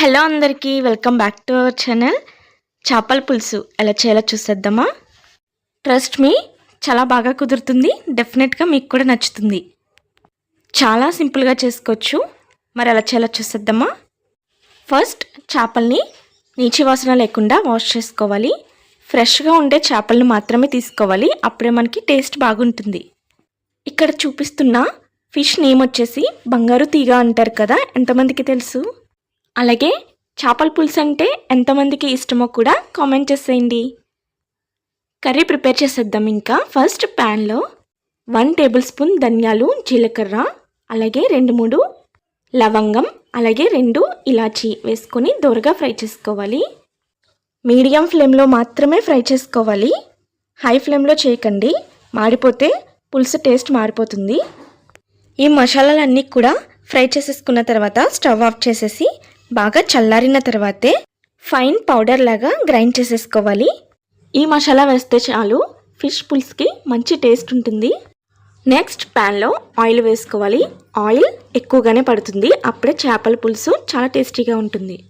Hello అందరికీ welcome back to our channel. చేపల పులుసు ఎలా చేయాలో చూసేద్దామా? ట్రస్ట్ మీ చాలా బాగా కుదురుతుంది. డెఫినెట్గా మీకు కూడా నచ్చుతుంది. చాలా సింపుల్గా చేసుకోవచ్చు. మరి ఎలా చేయాలో చూసేద్దామా? ఫస్ట్ చేపల్ని నీచి వాసన లేకుండా వాష్ చేసుకోవాలి. ఫ్రెష్గా ఉండే చేపలను మాత్రమే తీసుకోవాలి. అప్పుడే మనకి టేస్ట్ బాగుంటుంది. ఇక్కడ చూపిస్తున్న ఫిష్ నేమ్ వచ్చేసి బంగారు తీగ అంటారు కదా ఎంతమందికి తెలుసు? అలాగే చేపల పులుసు అంటే ఎంతమందికి ఇష్టమో కూడా కామెంట్ చేసేయండి. కర్రీ ప్రిపేర్ చేసేద్దాం ఇంకా. ఫస్ట్ ప్యాన్లో వన్ టేబుల్ స్పూన్ ధనియాలు జీలకర్ర అలాగే రెండు మూడు లవంగం అలాగే రెండు ఇలాచి వేసుకొని దోరగా ఫ్రై చేసుకోవాలి. మీడియం ఫ్లేమ్లో మాత్రమే ఫ్రై చేసుకోవాలి. హై ఫ్లేమ్లో చేయకండి. మాడిపోతే పులుసు టేస్ట్ మారిపోతుంది. ఈ మసాలాలన్నీ కూడా ఫ్రై చేసేసుకున్న తర్వాత స్టవ్ ఆఫ్ చేసేసి బాగా చల్లారిన తర్వాతే ఫైన్ పౌడర్ లాగా గ్రైండ్ చేసేసుకోవాలి. ఈ మసాలా వేస్తే చాలు ఫిష్ పులుసుకి మంచి టేస్ట్ ఉంటుంది. నెక్స్ట్ ప్యాన్లో ఆయిల్ వేసుకోవాలి. ఆయిల్ ఎక్కువగానే పడుతుంది. అప్పుడే చేపల పులుసు చాలా టేస్టీగా ఉంటుంది.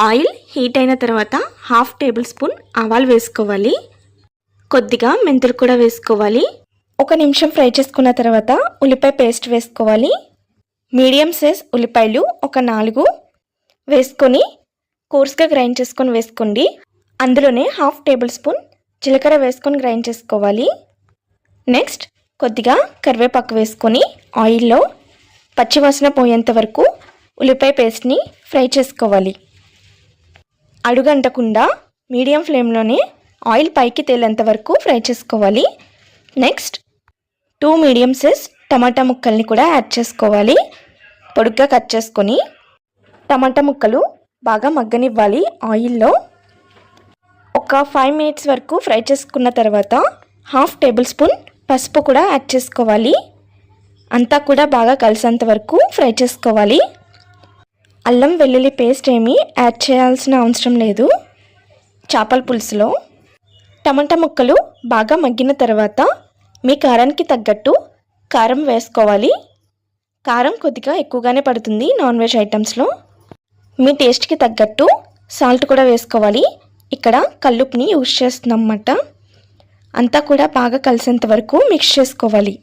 ఆయిల్ హీట్ అయిన తర్వాత హాఫ్ టేబుల్ స్పూన్ ఆవాలు వేసుకోవాలి. కొద్దిగా మెంతులు కూడా వేసుకోవాలి. ఒక నిమిషం ఫ్రై చేసుకున్న తర్వాత ఉల్లిపాయ పేస్ట్ వేసుకోవాలి. మీడియం సైజ్ ఉల్లిపాయలు ఒక నాలుగు వేసుకొని కోర్స్గా గ్రైండ్ చేసుకొని వేసుకోండి. అందులోనే హాఫ్ టేబుల్ స్పూన్ జీలకర్ర వేసుకొని గ్రైండ్ చేసుకోవాలి. నెక్స్ట్ కొద్దిగా కరివేపాకు వేసుకొని ఆయిల్లో పచ్చివాసన పోయేంత వరకు ఉల్లిపాయ పేస్ట్ని ఫ్రై చేసుకోవాలి. అడుగంటకుండా మీడియం ఫ్లేమ్లోనే ఆయిల్ పైకి తేలేంత వరకు ఫ్రై చేసుకోవాలి. Next two medium size tomato ముక్కల్ని కూడా యాడ్ చేసుకోవాలి. పొడుగ్గా కట్ చేసుకొని టమాటా ముక్కలు బాగా మగ్గనివ్వాలి ఆయిల్లో. ఒక ఫైవ్ మినిట్స్ వరకు ఫ్రై చేసుకున్న తర్వాత హాఫ్ టేబుల్ స్పూన్ పసుపు కూడా యాడ్ చేసుకోవాలి. అంతా కూడా బాగా కలిసేంత వరకు ఫ్రై చేసుకోవాలి. అల్లం వెల్లుల్లి పేస్ట్ ఏమీ యాడ్ చేయాల్సిన అవసరం లేదు. చేపల పులుసులో టమాటా ముక్కలు బాగా మగ్గిన తర్వాత మీ కారానికి తగ్గట్టు కారం వేసుకోవాలి. కారం కొద్దిగా ఎక్కువగానే పడుతుంది నాన్ వెజ్ ఐటమ్స్లో. మీ టేస్ట్కి తగ్గట్టు సాల్ట్ కూడా వేసుకోవాలి. ఇక్కడ కల్లుపుని యూజ్ చేస్తున్నమాట అంతా కూడా బాగా కలిసేంత వరకు మిక్స్ చేసుకోవాలి.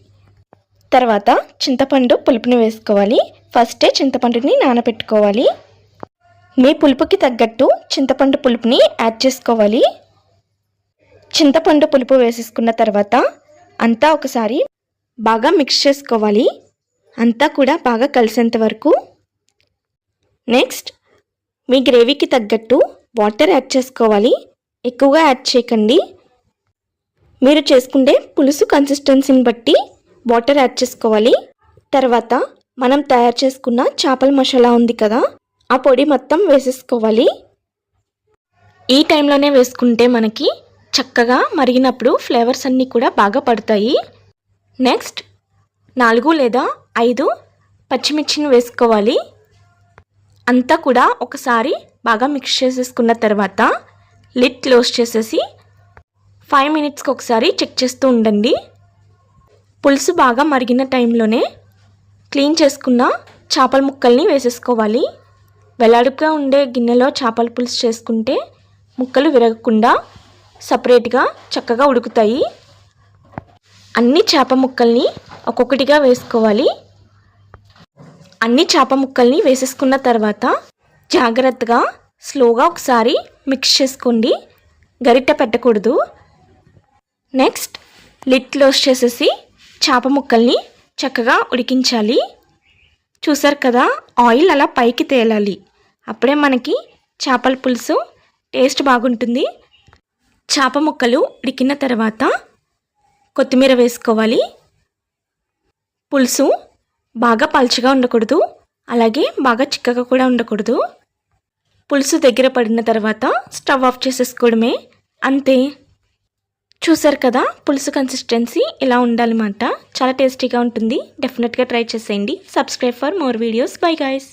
తర్వాత చింతపండు పులుపుని వేసుకోవాలి. ఫస్టే చింతపండుని నానబెట్టుకోవాలి. మీ పులుపుకి తగ్గట్టు చింతపండు పులుపుని యాడ్ చేసుకోవాలి. చింతపండు పులుపు వేసేసుకున్న తర్వాత అంతా ఒకసారి బాగా మిక్స్ చేసుకోవాలి. అంతా కూడా బాగా కలిసేంత వరకు. నెక్స్ట్ మీ గ్రేవీకి తగ్గట్టు వాటర్ యాడ్ చేసుకోవాలి. ఎక్కువగా యాడ్ చేయకండి. మీరు చేసుకుంటే పులుసు కన్సిస్టెన్సీని బట్టి వాటర్ యాడ్ చేసుకోవాలి. తర్వాత మనం తయారు చేసుకున్న చేపల మసాలా ఉంది కదా ఆ పొడి మొత్తం వేసేసుకోవాలి. ఈ టైంలోనే వేసుకుంటే మనకి చక్కగా మరిగినప్పుడు ఫ్లేవర్స్ అన్నీ కూడా బాగా పడతాయి. నెక్స్ట్ నాలుగు లేదా ఐదు పచ్చిమిర్చిని వేసుకోవాలి. అంతా కూడా ఒకసారి బాగా మిక్స్ చేసేసుకున్న తర్వాత లిడ్ క్లోజ్ చేసేసి ఫైవ్ మినిట్స్కి ఒకసారి చెక్ చేస్తూ ఉండండి. పులుసు బాగా మరిగిన టైంలోనే క్లీన్ చేసుకున్న చేపల ముక్కల్ని వేసేసుకోవాలి. వెలాడుగా ఉండే గిన్నెలో చేపల పులుసు చేసుకుంటే ముక్కలు విరగకుండా సపరేట్గా చక్కగా ఉడుకుతాయి. అన్ని చేప ముక్కల్ని ఒక్కొక్కటిగా వేసుకోవాలి. అన్ని చేప ముక్కల్ని వేసేసుకున్న తర్వాత జాగ్రత్తగా స్లోగా ఒకసారి మిక్స్ చేసుకోండి. గరిటె పెట్టకూడదు. నెక్స్ట్ లిట్ క్లోజ్ చేసేసి చేప ముక్కల్ని చక్కగా ఉడికించాలి. చూసారు కదా ఆయిల్ అలా పైకి తేలాలి. అప్పుడే మనకి చేపల పులుసు టేస్ట్ బాగుంటుంది. చేప ముక్కలు ఉడికిన తర్వాత కొత్తిమీర వేసుకోవాలి. పులుసు బాగా పలుచగా ఉండకూడదు అలాగే బాగా చిక్కగా కూడా ఉండకూడదు. పులుసు దగ్గర పడిన తర్వాత స్టవ్ ఆఫ్ చేసేసుకోవడమే. అంతే. చూసారు కదా పులుసు కన్సిస్టెన్సీ ఇలా ఉండాలన్నమాట. చాలా టేస్టీగా ఉంటుంది. డెఫినెట్గా ట్రై చేసేయండి. Subscribe for more videos bye guys